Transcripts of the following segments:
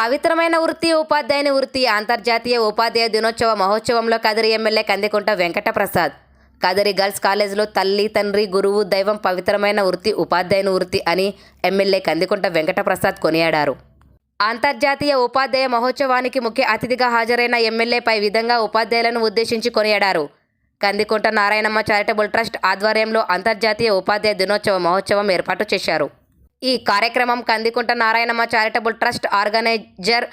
పవిత్రమైన వృత్తి ఉపాధ్యాయుని వృత్తి అంతర్జాతీయ ఉపాధ్యాయ దినోత్సవ మహోత్సవంలో కదిరి ఎమ్మెల్యే కందికుంట వెంకటప్రసాద్. కదిరి గర్ల్స్ కాలేజీలో తల్లి తండ్రి గురువు దైవం పవిత్రమైన వృత్తి ఉపాధ్యాయుని వృత్తి అని ఎమ్మెల్యే కందికుంట వెంకటప్రసాద్ కొనియాడారు. అంతర్జాతీయ ఉపాధ్యాయ మహోత్సవానికి ముఖ్య అతిథిగా హాజరైన ఎమ్మెల్యేపై విధంగా ఉపాధ్యాయులను ఉద్దేశించి కొనియాడారు. కందికుంట నారాయణమ్మ చారిటబుల్ ట్రస్ట్ ఆధ్వర్యంలో అంతర్జాతీయ ఉపాధ్యాయ దినోత్సవ మహోత్సవం ఏర్పాటు చేశారు. ఈ కార్యక్రమం Kandikunta Narayanamma charitable trust organiser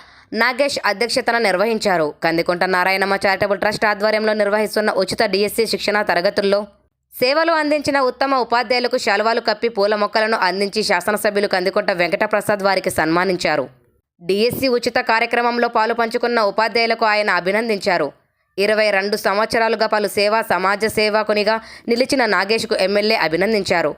Nagesh అధ్యక్షతన నిర్వహించారు. కందికుంట నారాయణమ్మ చారిటబుల్ ట్రస్ట్ ఆధ్వర్యంలో నిర్వహిస్తున్న ఉచిత డిఎస్సి శిక్షణ తరగతుల్లో సేవలు అందించిన ఉత్తమ ఉపాధ్యాయులకు శాలువాలు కప్పి పూల మొక్కలను అందించి శాసనసభ్యులు కందికుంట వెంకటప్రసాద్ వారికి సన్మానించారు. డిఎస్సి ఉచిత కార్యక్రమంలో పాలు పంచుకున్న ఉపాధ్యాయులకు ఆయన అభినందించారు. ఇరవై రెండు సంవత్సరాలుగా పలు సేవా సమాజ సేవకునిగా నిలిచిన నాగేష్కు ఎమ్మెల్యే అభినందించారు.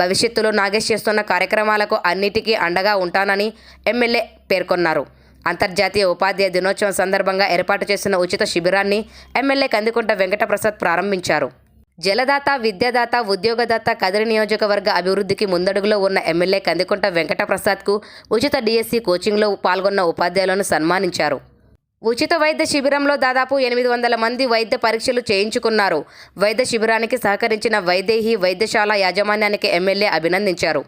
భవిష్యత్తులో నాగేష్ చేస్తున్న కార్యక్రమాలకు అన్నిటికీ అండగా ఉంటానని ఎమ్మెల్యే పేర్కొన్నారు. అంతర్జాతీయ ఉపాధ్యాయ దినోత్సవం సందర్భంగా ఏర్పాటు చేసిన ఉచిత శిబిరాన్ని ఎమ్మెల్యే కందికుంట వెంకటప్రసాద్ ప్రారంభించారు. జలదాత విద్యాదాత ఉద్యోగదాత కదిరి నియోజకవర్గ అభివృద్ధికి ముందడుగులో ఉన్న ఎమ్మెల్యే కందికుంట వెంకటప్రసాద్కు ఉచిత డిఎస్సి కోచింగ్లో పాల్గొన్న ఉపాధ్యాయులను సన్మానించారు. ఉచిత వైద్య శిబిరంలో దాదాపు ఎనిమిది వందల మంది వైద్య పరీక్షలు చేయించుకున్నారు. వైద్య శిబిరానికి సహకరించిన వైదేహి వైద్యశాల యాజమాన్యానికి ఎమ్మెల్యే అభినందించారు.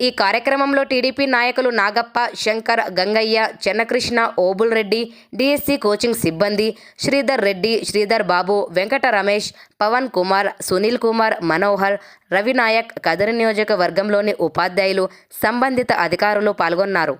ఈ కార్యక్రమంలో టీడీపీ నాయకులు నాగప్ప శంకర్ గంగయ్య చెన్నకృష్ణ ఓబుల్ రెడ్డి డిఎస్సి కోచింగ్ సిబ్బంది శ్రీధర్ రెడ్డి శ్రీధర్ బాబు వెంకట రమేష్ పవన్ కుమార్ సునీల్ కుమార్ మనోహర్ రవినాయక్ కదరి నియోజకవర్గంలోని ఉపాధ్యాయులు సంబంధిత అధికారులు పాల్గొన్నారు.